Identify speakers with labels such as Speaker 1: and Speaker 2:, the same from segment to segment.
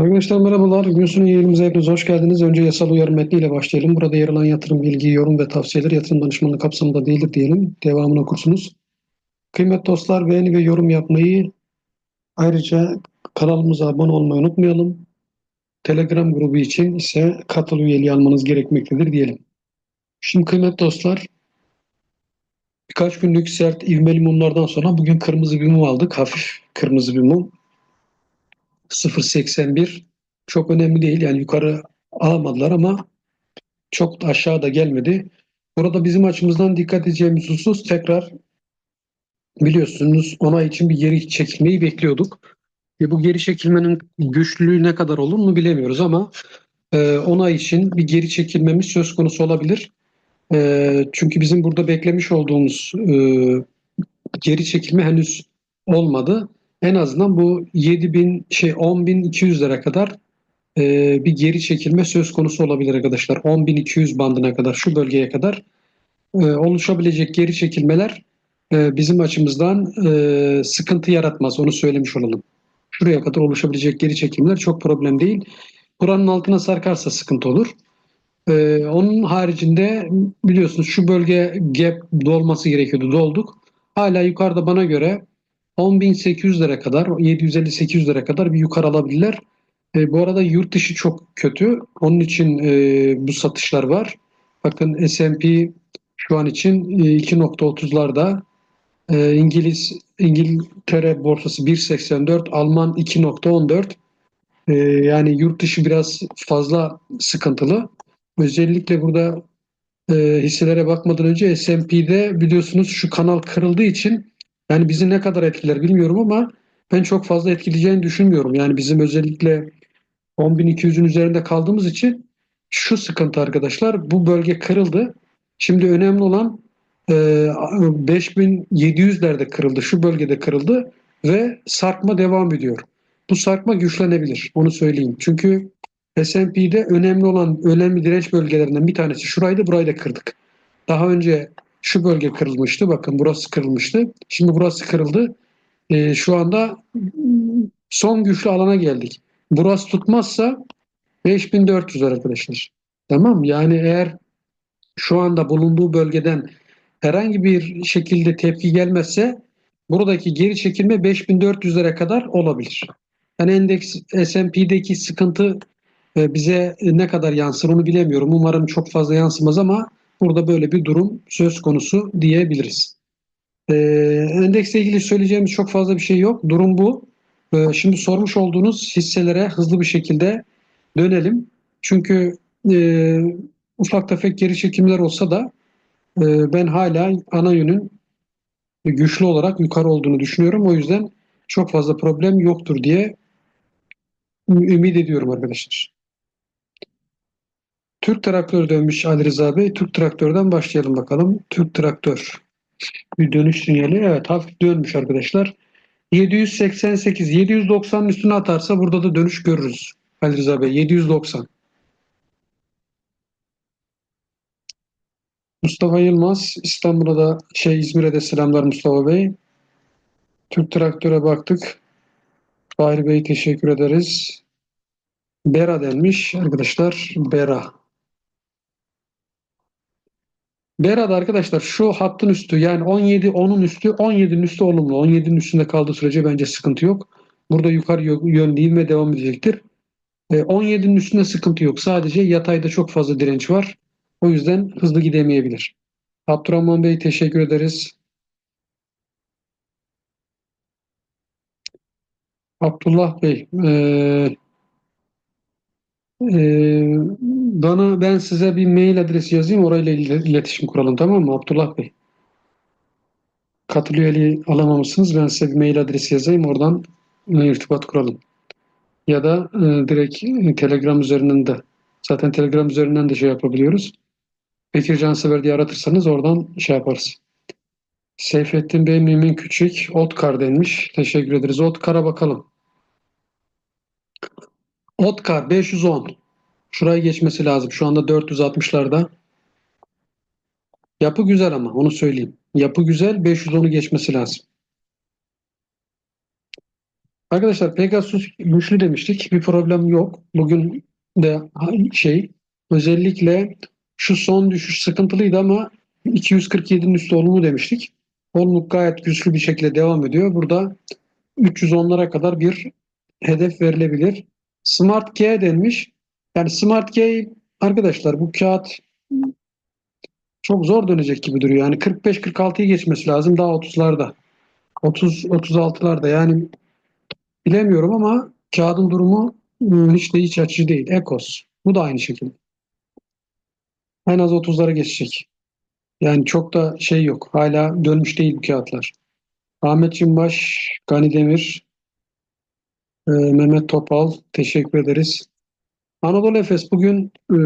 Speaker 1: Arkadaşlar merhabalar. Günün yayınımıza hepiniz hoş geldiniz. Önce yasal uyarı metniyle başlayalım. Burada yer alan yatırım bilgi, yorum ve tavsiyeler yatırım danışmanlığı kapsamında değildir diyelim. Devamını okursunuz. Kıymetli dostlar beğeni ve yorum yapmayı ayrıca kanalımıza abone olmayı unutmayalım. Telegram grubu için ise katıl üyeliği almanız gerekmektedir diyelim. Şimdi kıymetli dostlar birkaç günlük sert ivmeli mumlardan sonra bugün kırmızı bir mum aldık. Hafif kırmızı bir mum. 0.81 çok önemli değil. Yani yukarı alamadılar ama çok da aşağıda gelmedi. Burada bizim açımızdan dikkat edeceğimiz husus tekrar biliyorsunuz ona için bir geri çekilmeyi bekliyorduk. Ve bu geri çekilmenin güçlülüğü ne kadar olur mu bilemiyoruz ama e, ona için bir geri çekilmemiz söz konusu olabilir. E, çünkü bizim burada beklemiş olduğumuz e, geri çekilme henüz olmadı en azından bu 7000 şey 10.200'lere kadar e, bir geri çekilme söz konusu olabilir arkadaşlar. 10.200 bandına kadar şu bölgeye kadar e, oluşabilecek geri çekilmeler e, bizim açımızdan e, sıkıntı yaratmaz. Onu söylemiş olalım. Şuraya kadar oluşabilecek geri çekilmeler çok problem değil. Buranın altına sarkarsa sıkıntı olur. Ee, onun haricinde biliyorsunuz şu bölge gap dolması gerekiyordu. Dolduk. Hala yukarıda bana göre 10.800'lere kadar, 750-800'lere kadar bir yukarı alabilirler. E, bu arada yurt dışı çok kötü. Onun için e, bu satışlar var. Bakın S&P şu an için e, 2.30'larda. E, İngiliz İngiltere borsası 1.84, Alman 2.14. E, yani yurt dışı biraz fazla sıkıntılı. Özellikle burada e, hisselere bakmadan önce S&P'de biliyorsunuz şu kanal kırıldığı için yani bizi ne kadar etkiler bilmiyorum ama ben çok fazla etkileyeceğini düşünmüyorum. Yani bizim özellikle 10.200'ün üzerinde kaldığımız için şu sıkıntı arkadaşlar bu bölge kırıldı. Şimdi önemli olan e, 5700'lerde kırıldı. Şu bölgede kırıldı ve sarkma devam ediyor. Bu sarkma güçlenebilir. Onu söyleyeyim. Çünkü S&P'de önemli olan önemli direnç bölgelerinden bir tanesi şuraydı. Burayı da kırdık. Daha önce şu bölge kırılmıştı. Bakın burası kırılmıştı. Şimdi burası kırıldı. E, şu anda son güçlü alana geldik. Burası tutmazsa 5400 arkadaşlar. Tamam Yani eğer şu anda bulunduğu bölgeden herhangi bir şekilde tepki gelmezse buradaki geri çekilme 5400'lere kadar olabilir. Yani endeks S&P'deki sıkıntı e, bize ne kadar yansır onu bilemiyorum. Umarım çok fazla yansımaz ama Burada böyle bir durum söz konusu diyebiliriz. Ee, endeksle ilgili söyleyeceğimiz çok fazla bir şey yok. Durum bu. Ee, şimdi sormuş olduğunuz hisselere hızlı bir şekilde dönelim. Çünkü e, ufak tefek geri çekimler olsa da e, ben hala ana yönün güçlü olarak yukarı olduğunu düşünüyorum. O yüzden çok fazla problem yoktur diye ümit ediyorum arkadaşlar. Türk traktör dönmüş Ali Rıza Bey. Türk traktörden başlayalım bakalım. Türk traktör. Bir dönüş sinyali. Evet hafif dönmüş arkadaşlar. 788, 790'ın üstüne atarsa burada da dönüş görürüz. Ali Rıza Bey 790. Mustafa Yılmaz İstanbul'a da şey İzmir'e de selamlar Mustafa Bey. Türk Traktör'e baktık. Fahri Bey teşekkür ederiz. Bera denmiş arkadaşlar. Bera. Berada arkadaşlar şu hattın üstü yani 17 10'un üstü 17'nin üstü olumlu. 17'nin üstünde kaldığı sürece bence sıkıntı yok. Burada yukarı yönlü ivme devam edecektir. 17'nin e, üstünde sıkıntı yok. Sadece yatayda çok fazla direnç var. O yüzden hızlı gidemeyebilir. Abdurrahman Bey teşekkür ederiz. Abdullah Bey e, ee, bana ben size bir mail adresi yazayım orayla iletişim kuralım tamam mı Abdullah Bey? Katıl üyeliği alamamışsınız. Ben size bir mail adresi yazayım oradan e, irtibat kuralım. Ya da e, direkt e, Telegram üzerinden de zaten Telegram üzerinden de şey yapabiliyoruz. Bekir Cansever diye aratırsanız oradan şey yaparız. Seyfettin Bey Mümin Küçük Otkar denmiş. Teşekkür ederiz. Otkar'a bakalım. Otkar 510. Şuraya geçmesi lazım. Şu anda 460'larda. Yapı güzel ama onu söyleyeyim. Yapı güzel 510'u geçmesi lazım. Arkadaşlar Pegasus güçlü demiştik. Bir problem yok. Bugün de şey özellikle şu son düşüş sıkıntılıydı ama 247'nin üstü olumlu demiştik. Olumlu gayet güçlü bir şekilde devam ediyor. Burada 310'lara kadar bir hedef verilebilir. Smart G denmiş. Yani Smart G arkadaşlar bu kağıt çok zor dönecek gibi duruyor. Yani 45-46'yı geçmesi lazım daha 30'larda. 30 36'larda yani bilemiyorum ama kağıdın durumu ıı, hiç de hiç açıcı değil. Ekos. Bu da aynı şekilde. En az 30'lara geçecek. Yani çok da şey yok. Hala dönmüş değil bu kağıtlar. Ahmet Cimbaş, Gani Demir, e, Mehmet Topal teşekkür ederiz. Anadolu Efes bugün e,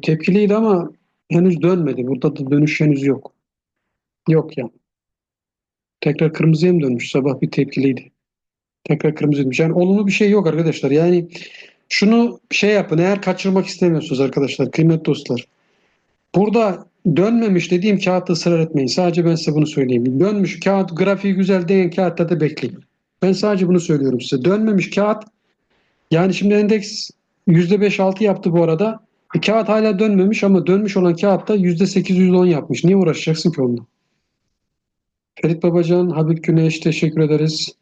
Speaker 1: tepkiliydi ama henüz dönmedi. Burada da dönüş henüz yok. Yok yani. Tekrar kırmızıya mı dönmüş? Sabah bir tepkiliydi. Tekrar kırmızı dönmüş. Yani olumlu bir şey yok arkadaşlar. Yani şunu şey yapın. Eğer kaçırmak istemiyorsunuz arkadaşlar, kıymetli dostlar. Burada dönmemiş dediğim kağıtta ısrar etmeyin. Sadece ben size bunu söyleyeyim. Dönmüş kağıt, grafiği güzel diyen kağıtta da bekleyin. Ben sadece bunu söylüyorum size. Dönmemiş kağıt yani şimdi endeks %5-6 yaptı bu arada. E, kağıt hala dönmemiş ama dönmüş olan kağıtta %8-%10 yapmış. Niye uğraşacaksın ki onunla? Ferit Babacan, Habib Güneş teşekkür ederiz.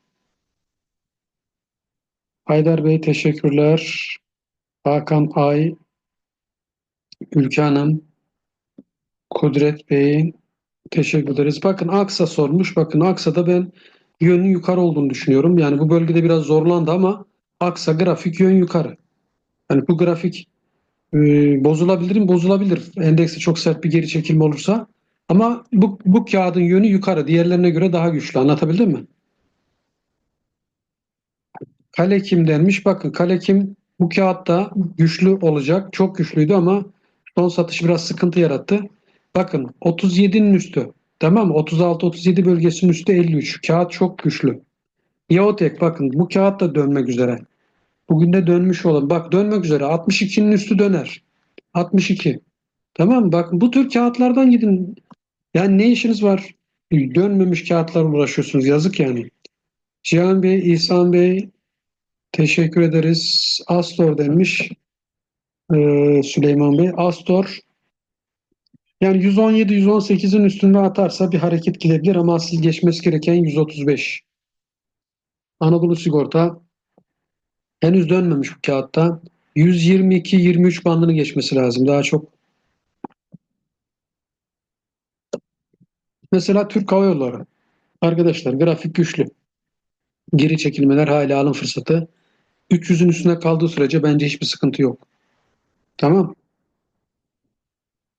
Speaker 1: Haydar Bey teşekkürler. Hakan Ay, Ülke Hanım, Kudret Bey teşekkür ederiz. Bakın Aksa sormuş. Bakın Aksa'da ben yönün yukarı olduğunu düşünüyorum. Yani bu bölgede biraz zorlandı ama Aksa grafik yön yukarı. Yani bu grafik e, bozulabilir mi? Bozulabilir. Endekste çok sert bir geri çekilme olursa. Ama bu, bu kağıdın yönü yukarı. Diğerlerine göre daha güçlü. Anlatabildim mi? Kalekim denmiş. Bakın Kalekim bu kağıtta güçlü olacak. Çok güçlüydü ama son satış biraz sıkıntı yarattı. Bakın 37'nin üstü. Tamam mı? 36-37 bölgesinin üstü 53. Kağıt çok güçlü. Yaotek bakın bu kağıt da dönmek üzere. Bugün de dönmüş olan. Bak dönmek üzere. 62'nin üstü döner. 62. Tamam mı? Bakın bu tür kağıtlardan gidin. Yani ne işiniz var? Dönmemiş kağıtlarla uğraşıyorsunuz. Yazık yani. Cihan Bey, İhsan Bey teşekkür ederiz. Astor demiş. Ee, Süleyman Bey. Astor yani 117-118'in üstünde atarsa bir hareket gidebilir ama asıl geçmesi gereken 135. Anadolu Sigorta henüz dönmemiş bu kağıtta. 122-23 bandını geçmesi lazım. Daha çok Mesela Türk Hava Yolları. Arkadaşlar grafik güçlü. Geri çekilmeler hala alım fırsatı. 300'ün üstüne kaldığı sürece bence hiçbir sıkıntı yok. Tamam.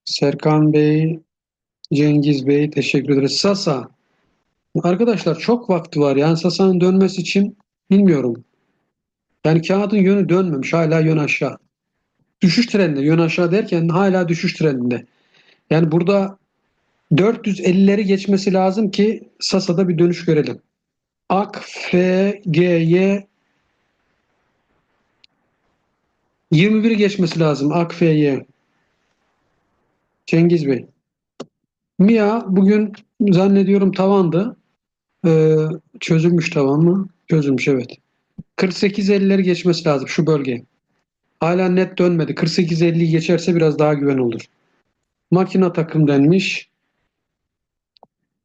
Speaker 1: Serkan Bey, Cengiz Bey teşekkür ederiz. Sasa. Arkadaşlar çok vakti var. Yani Sasa'nın dönmesi için bilmiyorum. Yani kağıdın yönü dönmemiş. Hala yön aşağı. Düşüş trendinde. Yön aşağı derken hala düşüş trendinde. Yani burada 450'leri geçmesi lazım ki Sasa'da bir dönüş görelim. AK, F, G, Y 21'i geçmesi lazım. AK, F, Y. Cengiz Bey. Mia bugün zannediyorum tavandı. Ee, çözülmüş tavan mı? Çözülmüş evet. 48-50'leri geçmesi lazım şu bölge. Hala net dönmedi. 48-50'yi geçerse biraz daha güven olur. Makina takım denmiş.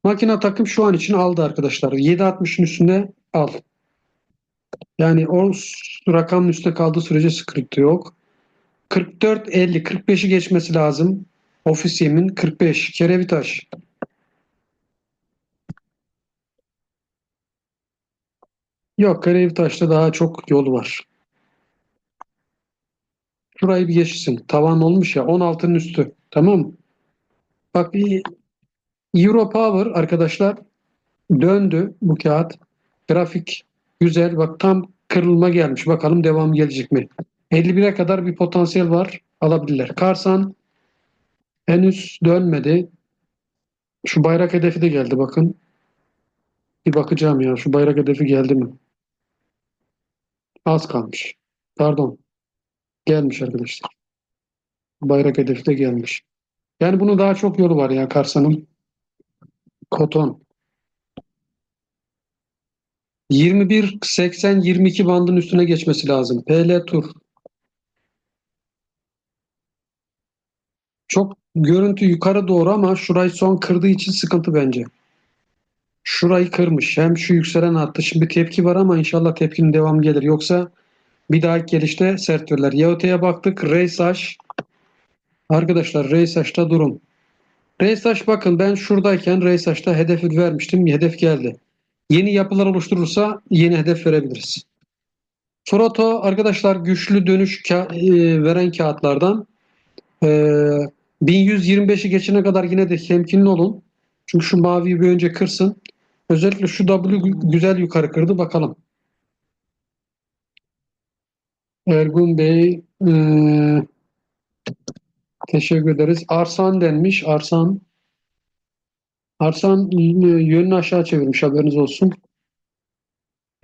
Speaker 1: Makina takım şu an için aldı arkadaşlar. 7.60'ın üstünde al. Yani o rakamın üstünde kaldığı sürece sıkıntı yok. 44-50, 45'i geçmesi lazım. Ofis yemin 45. Kerevitaş. Yok Kerevitaş'ta daha çok yol var. Şurayı bir geçsin. Tavan olmuş ya 16'nın üstü. Tamam? Bak bir Euro Power arkadaşlar döndü bu kağıt. Grafik güzel. Bak tam kırılma gelmiş. Bakalım devam gelecek mi? 51'e kadar bir potansiyel var. Alabilirler. Karsan henüz dönmedi. Şu bayrak hedefi de geldi bakın. Bir bakacağım ya. Şu bayrak hedefi geldi mi? Az kalmış. Pardon. Gelmiş arkadaşlar. Bayrak hedefi de gelmiş. Yani bunun daha çok yolu var ya Karsan'ın. Koton. 21-80-22 bandın üstüne geçmesi lazım. PL Tur. Çok görüntü yukarı doğru ama şurayı son kırdığı için sıkıntı bence. Şurayı kırmış. Hem şu yükselen attı. Şimdi tepki var ama inşallah tepkinin devamı gelir. Yoksa bir dahaki gelişte sert verirler. Yaote'ye baktık. Reysaş. Arkadaşlar Reysaş'ta durum. Reysaş bakın ben şuradayken Reysaş'ta hedefi vermiştim. Hedef geldi. Yeni yapılar oluşturursa yeni hedef verebiliriz. Froto arkadaşlar güçlü dönüş ka- e, veren kağıtlardan. E, 1125'i geçene kadar yine de temkinli olun. Çünkü şu maviyi bir önce kırsın. Özellikle şu W gü- güzel yukarı kırdı. Bakalım. Ergun Bey e, teşekkür ederiz. Arsan denmiş. Arsan Arsan e, yönünü aşağı çevirmiş haberiniz olsun.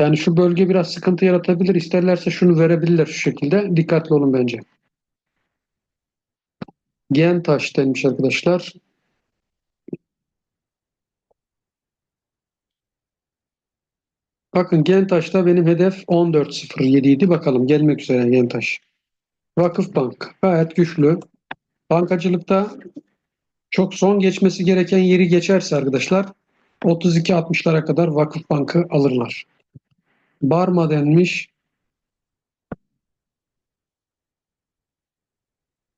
Speaker 1: Yani şu bölge biraz sıkıntı yaratabilir. İsterlerse şunu verebilirler şu şekilde. Dikkatli olun bence. Gentaş denmiş arkadaşlar. Bakın Gentaş'ta benim hedef 14.07 idi. Bakalım gelmek üzere Gentaş. Vakıfbank gayet güçlü. Bankacılıkta çok son geçmesi gereken yeri geçerse arkadaşlar 32-60'lara kadar Vakıfbank'ı alırlar. Barma denmiş.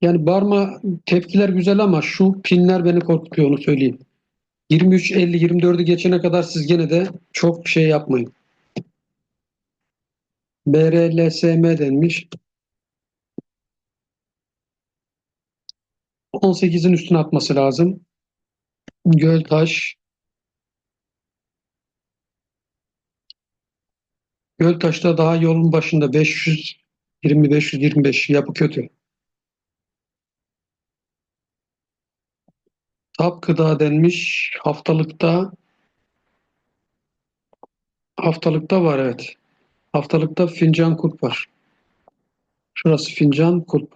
Speaker 1: Yani Barma tepkiler güzel ama şu pinler beni korkutuyor onu söyleyeyim. 23, 50, 24'ü geçene kadar siz gene de çok şey yapmayın. BRLSM denmiş. 18'in üstüne atması lazım. Göltaş. Göltaş'ta daha yolun başında 500 20 525 yapı kötü. Tap gıda denmiş. Haftalıkta haftalıkta var evet. Haftalıkta fincan kulp var. Şurası fincan kulp.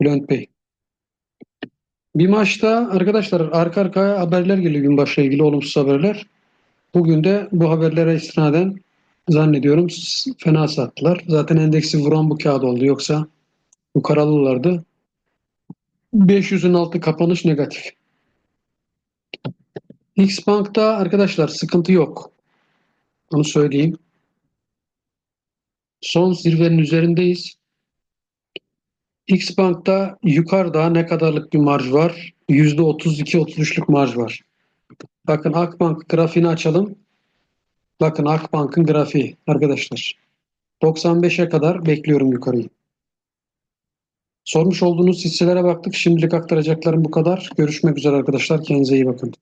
Speaker 1: Bülent Bey. Bir maçta arkadaşlar arka arkaya haberler geliyor gün başla ilgili olumsuz haberler. Bugün de bu haberlere istinaden zannediyorum fena sattılar. Zaten endeksi vuran bu kağıt oldu. Yoksa yukarı alırlardı. 500'ün altı kapanış negatif. X Bank'ta arkadaşlar sıkıntı yok. Onu söyleyeyim. Son zirvenin üzerindeyiz. X Bank'ta yukarıda ne kadarlık bir marj var? %32-33'lük marj var. Bakın Akbank grafiğini açalım. Bakın Akbank'ın grafiği arkadaşlar. 95'e kadar bekliyorum yukarıyı. Sormuş olduğunuz hisselere baktık. Şimdilik aktaracaklarım bu kadar. Görüşmek üzere arkadaşlar. Kendinize iyi bakın.